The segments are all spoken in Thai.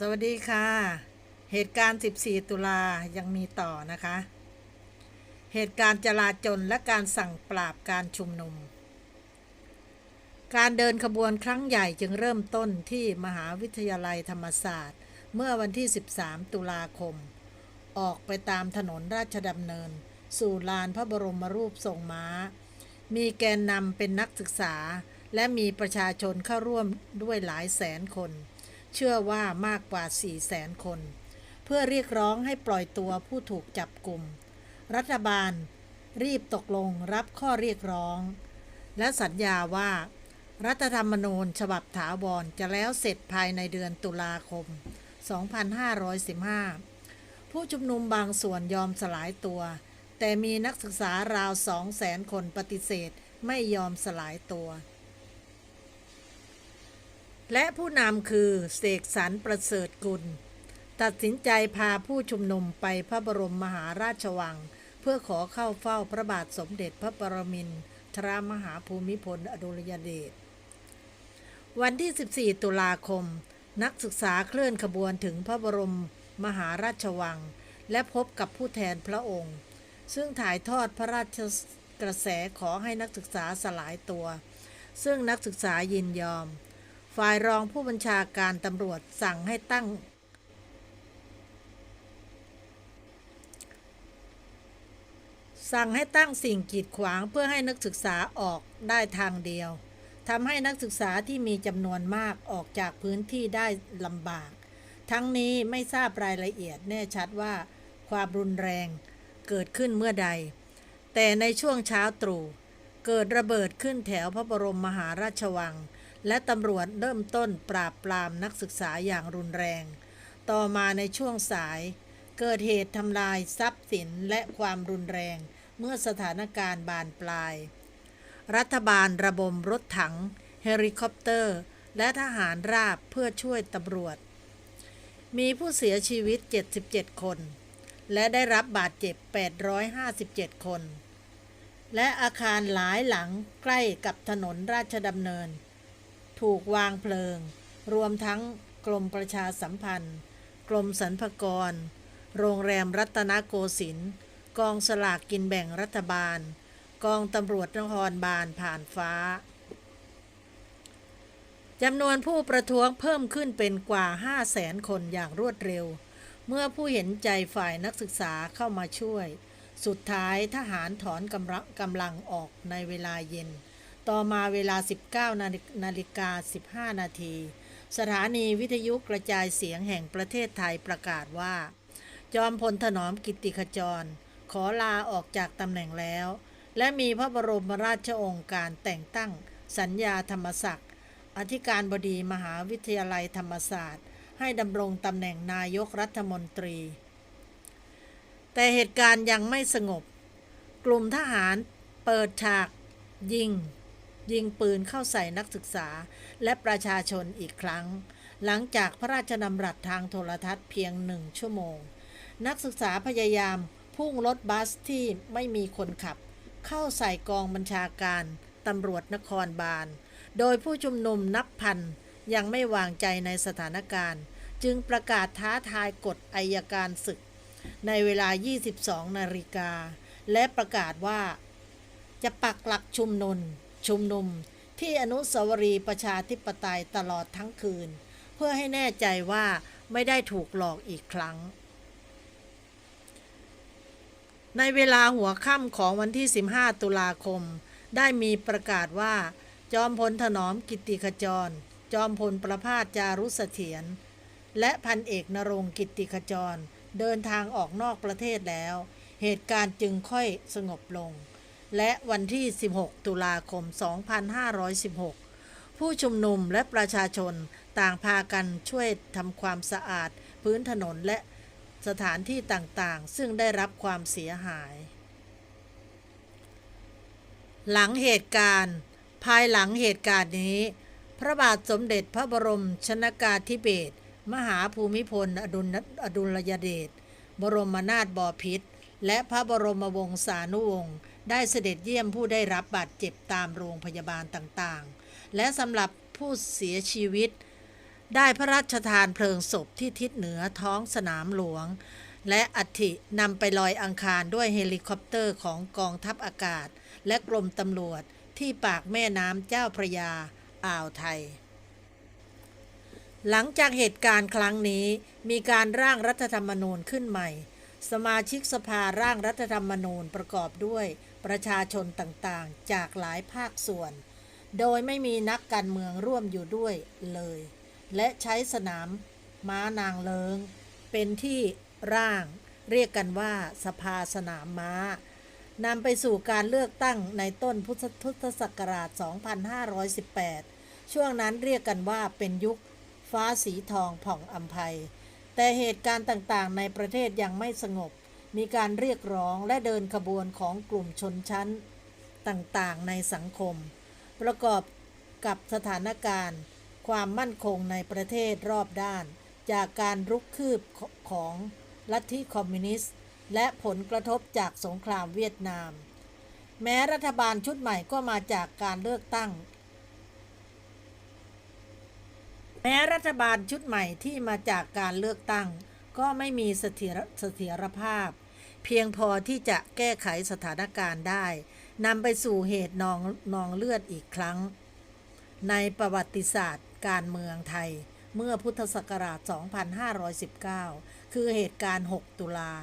สวัสดีค่ะ เหตุการณ์ 14 ตุลายังมีต่อนะคะ เหตุการณ์จลาจลและการสั่งปราบการชุมนุม การเดินขบวนครั้งใหญ่จึงเริ่มต้นที่มหาวิทยาลัยธรรมศาสตร์ เมื่อวันที่ 13 ตุลาคม ออกไปตามถนนราชดำเนิน สู่ลานพระบรมรูปทรงม้า มีแกนนำเป็นนักศึกษา และมีประชาชนเข้าร่วมด้วยหลายแสนคน เชื่อว่ามากกว่า4แสนคน เพื่อเรียกร้องให้ปล่อยตัวผู้ถูกจับกลุ่ม รัฐบาล รีบตกลงรับข้อเรียกร้อง และสัญญาว่า รัฐธรรมนูญฉบับถาวรจะแล้วเสร็จภายในเดือนตุลาคม 2515 ผู้ชุมนุมบางส่วนยอมสลายตัว แต่มีนักศึกษาราวสองแสนคนปฏิเสธไม่ยอมสลายตัว และผู้นำคือเสกสรรประเสริฐกุล ตัดสินใจพาผู้ชุมนุมไปพระบรมมหาราชวัง เพื่อขอเข้าเฝ้าพระบาทสมเด็จพระปรมินทรามหาภูมิพลอดุลยเดชวันที่ 14 ตุลาคม นักศึกษาเคลื่อนขบวนถึงพระบรมมหาราชวัง และพบกับผู้แทนพระองค์ ซึ่งถ่ายทอดพระราชกระแสขอให้นักศึกษาสลายตัว ซึ่งนักศึกษายินยอม ฝ่ายรองผู้บัญชาการตำรวจสั่งให้ตั้ง สั่งให้ตั้งสิ่งกีดขวางเพื่อให้นักศึกษาออกได้ทางเดียวทำให้นักศึกษาที่มีจำนวนมากออกจากพื้นที่ได้ลำบาก ทั้งนี้ไม่ทราบรายละเอียดแน่ชัดว่าความรุนแรงเกิดขึ้นเมื่อใด แต่ในช่วงเช้าตรู่เกิดระเบิดขึ้นแถวพระบรมมหาราชวัง และตำรวจเริ่มต้นปราบปรามนักศึกษาอย่างรุนแรง ต่อมาในช่วงสาย เกิดเหตุทำลายทรัพย์สินและความรุนแรง เมื่อสถานการณ์บานปลาย รัฐบาลระบมรถถัง เฮลิคอปเตอร์ และทหารราบเพื่อช่วยตำรวจ มีผู้เสียชีวิต 77 คน และได้รับบาดเจ็บ 857 คน และอาคารหลายหลังใกล้กับถนนราชดำเนิน ถูกวางเพลิง รวมทั้งกรมประชาสัมพันธ์ กรมสรรพากร โรงแรมรัตนโกสินทร์กองสลากกินแบ่งรัฐบาล กองตำรวจนครบาลผ่านฟ้าจำนวนผู้ประท้วงเพิ่มขึ้นเป็นกว่า 5 0 0แสนคนอย่างรวดเร็ว เมื่อผู้เห็นใจฝ่ายนักศึกษาเข้ามาช่วย สุดท้ายทหารถอนกำลังกำลังออกในเวลาเย็น ต่อมาเวลา 19นาฬินาฬิกา15 นาที สถานีวิทยุกระจายเสียงแห่งประเทศไทยประกาศว่า จอมพลถนอมกิตติขจร ขอลาออกจากตำแหน่งแล้ว และมีพระบรมราชโองการแต่งตั้ง สัญญาธรรมศักดิ์อธิการบดีมหาวิทยาลัยธรรมศาสตร์ ให้ดำรงตำแหน่งนายกรัฐมนตรี แต่เหตุการณ์ยังไม่สงบ กลุ่มทหารเปิดฉากยิง ยิงปืนเข้าใส่นักศึกษาและประชาชนอีกครั้ง หลังจากพระราชดำรัสทางโทรทัศน์เพียงหนึ่งชั่วโมง นักศึกษาพยายามพุ่งรถบัสที่ไม่มีคนขับ เข้าใส่กองบัญชาการตำรวจนครบาล โดยผู้ชุมนุมนับพันยังไม่วางใจในสถานการณ์ จึงประกาศท้าทายกฎอายการศึก ในเวลา 22 นาฬิกา และประกาศว่า จะปักหลักชุมนุม ชุมนุมที่อนุสาวรีย์ประชาธิปไตยตลอดทั้งคืน เพื่อให้แน่ใจว่าไม่ได้ถูกหลอกอีกครั้ง ในเวลาหัวค่ำของวันที่ 15 ตุลาคม ได้มีประกาศว่า จอมพลถนอมกิติขจร จอมพลประพาสจารุสเถียรและพันเอกนรงกิติขจร เดินทางออกนอกประเทศแล้ว เหตุการณ์จึงค่อยสงบลง และวันที่ 16 ตุลาคม 2516 ผู้ชุมนุมและประชาชนต่างพากันช่วยทำความสะอาด พื้นถนนและสถานที่ต่างๆ ซึ่งได้รับความเสียหาย หลังเหตุการณ์ ภายหลังเหตุการณ์นี้ พระบาทสมเด็จพระบรมชนากาธิเบศรมหาภูมิพล อดุลอดุลยเดชบรมนาถบพิตรและพระบรมวงศานุวงศ์ ได้เสด็จเยี่ยมผู้ได้รับบาดเจ็บตามโรงพยาบาลต่างๆ และสำหรับผู้เสียชีวิต ได้พระราชทานเพลิงศพที่ทิศเหนือท้องสนามหลวง และอัฐินำไปลอยอังคารด้วยเฮลิคอปเตอร์ของกองทัพอากาศ และกรมตำรวจที่ปากแม่น้ำเจ้าพระยาอ่าวไทย หลังจากเหตุการณ์ครั้งนี้มีการร่างรัฐธรรมนูญขึ้นใหม่ สมาชิกสภาร่างรัฐธรรมนูญประกอบด้วย ประชาชนต่างๆ จากหลายภาคส่วน โดยไม่มีนักการเมืองร่วมอยู่ด้วยเลย และใช้สนามม้านางเลิง เป็นที่ร่างเรียกกันว่าสภาสนามม้านำไปสู่การเลือกตั้งในต้นพุทธศักราช 2518 ช่วงนั้นเรียกกันว่าเป็นยุคฟ้าสีทองผ่องอัมภัย แต่เหตุการณ์ต่างๆ ในประเทศยังไม่สงบ มีการเรียกร้องและเดินขบวนของกลุ่มชนชั้นต่างๆ ในสังคม ประกอบกับสถานการณ์ ความมั่นคงในประเทศรอบด้าน จากการรุกคืบของลัทธิคอมมิวนิสต์ และผลกระทบจากสงครามเวียดนาม แม้รัฐบาลชุดใหม่ก็มาจากการเลือกตั้ง แม้รัฐบาลชุดใหม่ที่มาจากการเลือกตั้ง ก็ไม่มีเสถียรเสถียรภาพ เพียงพอที่จะแก้ไขสถานการณ์ได้นำไปสู่เหตุนองนองเลือดอีกครั้ง ในประวัติศาสตร์การเมืองไทยเมื่อพุทธศักราช 2519 คือเหตุการณ์ 6 ตุลา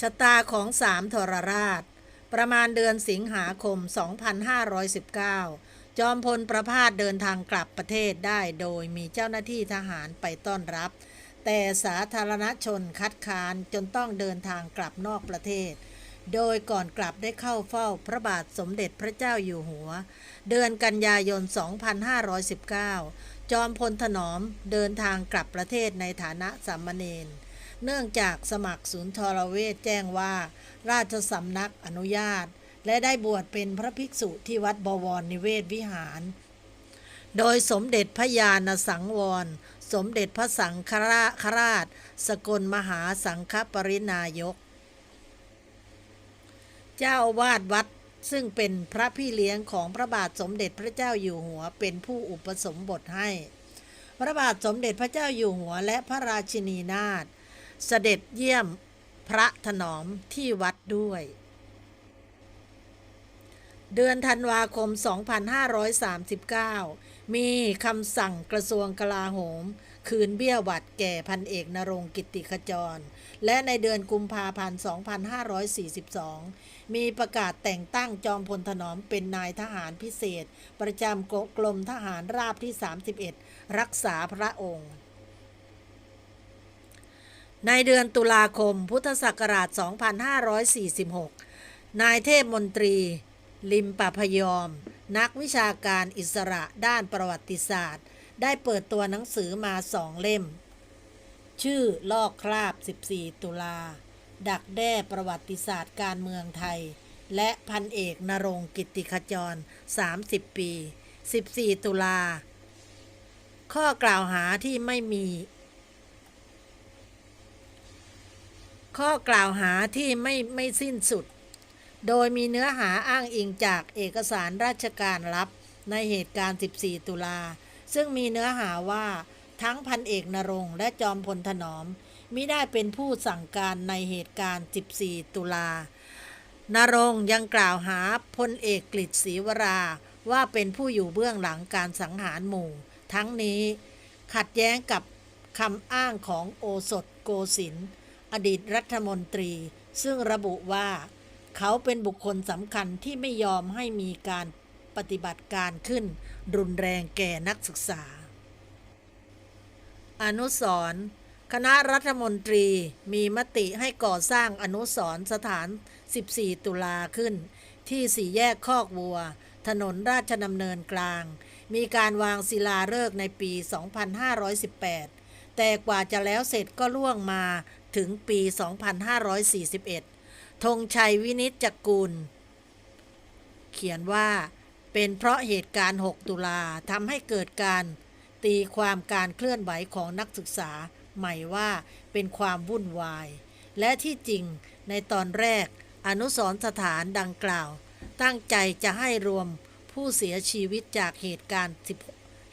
ชะตาของสามทรราช ประมาณเดือนสิงหาคม 2519 จอมพลประพาสเดินทางกลับประเทศได้โดยมีเจ้าหน้าที่ทหารไปต้อนรับ แต่สาธารณชนคัดค้านจนต้องเดินทางกลับนอกประเทศ โดยก่อนกลับได้เข้าเฝ้าพระบาทสมเด็จพระเจ้าอยู่หัว เดือนกันยายน 2519 จอมพลถนอมเดินทางกลับประเทศในฐานะสามเณรเนื่องจากสมัครศูนย์ทรเวชแจ้งว่า ราชสำนักอนุญาต และได้บวชเป็นพระภิกษุที่วัดบวรนิเวศวิหาร โดยสมเด็จพระยาณสังวร สมเด็จพระสังฆราชราช สกลมหาสังฆปรินายก เจ้าวาดวัดซึ่งเป็นพระพี่เลี้ยงของพระบาทสมเด็จพระเจ้าอยู่หัวเป็นผู้อุปสมบทให้ พระบาทสมเด็จพระเจ้าอยู่หัวและพระราชินีนาถเสด็จเยี่ยมพระถนอมที่วัดด้วย เดือนธันวาคม 2539 มีคำสั่งกระทรวงกลาโหม คืนเบี้ยหวัดแก่พันเอกนรงค์กิติขจร และในเดือนกุมภาพันธ์ 2542 มีประกาศแต่งตั้งจอมพลถนอมเป็นนายทหารพิเศษ ประจำกรมทหารราบที่ 31 รักษาพระองค์ในเดือนตุลาคมพุทธศักราช 2546 นายเทพมนตรี ลิมปะพยอม นักวิชาการอิสระด้านประวัติศาสตร์ ได้เปิดตัวหนังสือมาสองเล่ม ชื่อลอกคราบ 14 ตุลา ดักแด้ประวัติศาสตร์การเมืองไทย และพันเอกนรงกิตติขจร 30 ปี 14 ตุลา ข้อกล่าวหาที่ไม่มี ข้อกล่าวหาที่ไม่ไม่สิ้นสุด โดยมีเนื้อหาอ้างอิงจากเอกสารราชการลับในเหตุการณ์ 14 ตุลา ซึ่งมีเนื้อหาว่าทั้งพันเอกนรงค์และจอมพลถนอมมิได้เป็นผู้สั่งการในเหตุการณ์ 14 ตุลา นรงค์ยังกล่าวหาพลเอกกฤษศรีวราว่าเป็นผู้อยู่เบื้องหลังการสังหารหมู่ ทั้งนี้ขัดแย้งกับคำอ้างของโอสถโกสิน อดีตรัฐมนตรี ซึ่งระบุว่า เขาเป็นบุคคลสำคัญที่ไม่ยอมให้มีการปฏิบัติการขึ้น รุนแรงแก่นักศึกษา อนุสรณ์คณะรัฐมนตรีมีมติให้ก่อสร้างอนุสรณ์สถาน 14 ตุลาขึ้น ที่สี่แยกคอกวัว ถนนราชดำเนินกลาง มีการวางศิลาฤกษ์ในปี 2518 แต่กว่าจะแล้วเสร็จก็ล่วงมาถึงปี 2541 ธงชัยวินิจจกูล เขียนว่าเป็นเพราะเหตุการณ์ 6 ตุลาทำให้เกิดการตีความการเคลื่อนไหวของนักศึกษาใหม่ว่าเป็นความวุ่นวาย และที่จริงในตอนแรกอนุสรสถานดังกล่าว ตั้งใจจะให้รวมผู้เสียชีวิตจากเหตุการณ์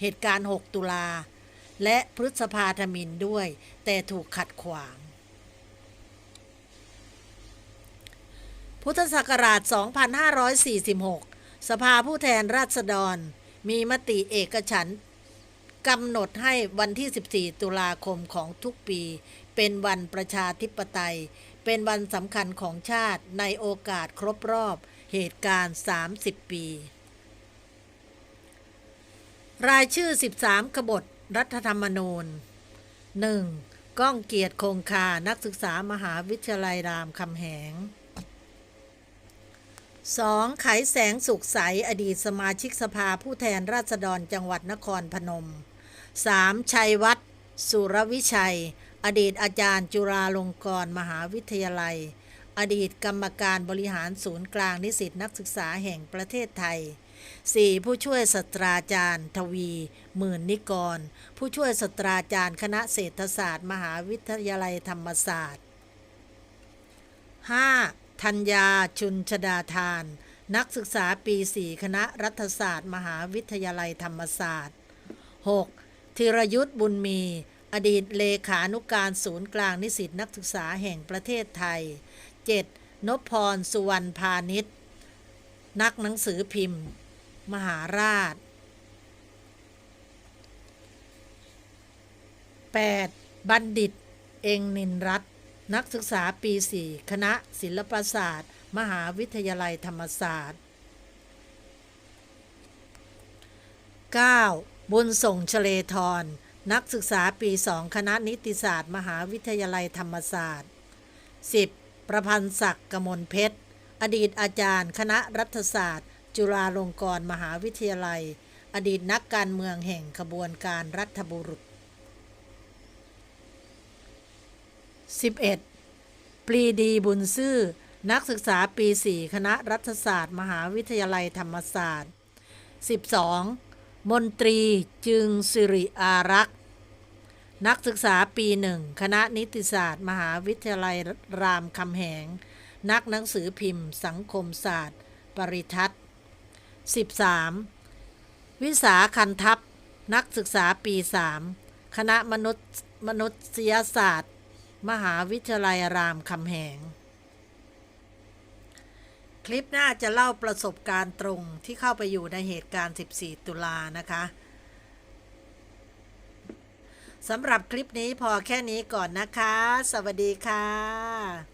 เหตุการณ์ 6 ตุลา และพฤษภาธมินด้วย แต่ถูกขัดขวาง พุทธศักราช 2546 สภาผู้แทนราษฎร มีมติเอกฉันกำหนดให้วันที่ 14 ตุลาคมของทุกปี เป็นวันประชาธิปไตย เป็นวันสำคัญของชาติในโอกาสครบรอบเหตุการณ์ 30 ปี รายชื่อ 13 ขบฏรัฐธรรมนูญ 1. ก้องเกียรติคงคา นักศึกษามหาวิทยาลัยรามคำแหง 2. ไขแสงสุขใส อดีตสมาชิกสภาผู้แทนราษฎรจังหวัดนครพนม 3. ชัยวัฒน์สุรวิชัย อดีตอาจารย์จุฬาลงกรณ์มหาวิทยาลัย อดีตกรรมการบริหารศูนย์กลางนิสิตนักศึกษาแห่งประเทศไทย 4. ผู้ช่วยศาสตราจารย์ ทวี หมื่นนิกร ผู้ช่วยศาสตราจารย์คณะเศรษฐศาสตร์ มหาวิทยาลัยธรรมศาสตร์ 5. ธัญญาชุนชดาทาน นักศึกษาปี 4 คณะรัฐศาสตร์ มหาวิทยาลัยธรรมศาสตร์ 6. ธีรยุทธบุญมี อดีตเลขานุการศูนย์กลางนิสิตนักศึกษาแห่งประเทศไทย 7. นพพร สุวรรณพาณิชย์ นักหนังสือพิมพ์ มหาราช 8. บัณฑิต เองนินรัต นักศึกษาปี 4 คณะศิลปศาสตร์ มหาวิทยาลัยธรรมศาสตร์ 9. บุญส่งเฉลทร นักศึกษาปี 2 คณะนิติศาสตร์ มหาวิทยาลัยธรรมศาสตร์ 10. ประพันธ์ศักดิ์กมลเพชร อดีตอาจารย์ คณะรัฐศาสตร์ จุฬาลงกรณ์มหาวิทยาลัย อดีตนักการเมืองแห่งขบวนการรัฐบุรุษ 11. ปรีดีบุญซื่อ นักศึกษาปี 4 คณะรัฐศาสตร์ มหาวิทยาลัยธรรมศาสตร์ 12. มนตรีจึงสิริอารักษ์ นักศึกษาปีหนึ่งคณะนิติศาสตร์ มหาวิทยาลัยรามคำแหง นักหนังสือพิมพ์ สังคมศาสตร์ ปริทัศน์ 13. วิสาคันทัพนักศึกษาปี 3 คณะมนุษยมนุษยศาสตร์ มหาวิทยาลัยรามคำแหง คลิปหน้าจะเล่าประสบการณ์ตรงที่เข้าไปอยู่ในเหตุการณ์ 14 ตุลานะคะสำหรับคลิปนี้พอแค่นี้ก่อนนะคะ สวัสดีค่ะ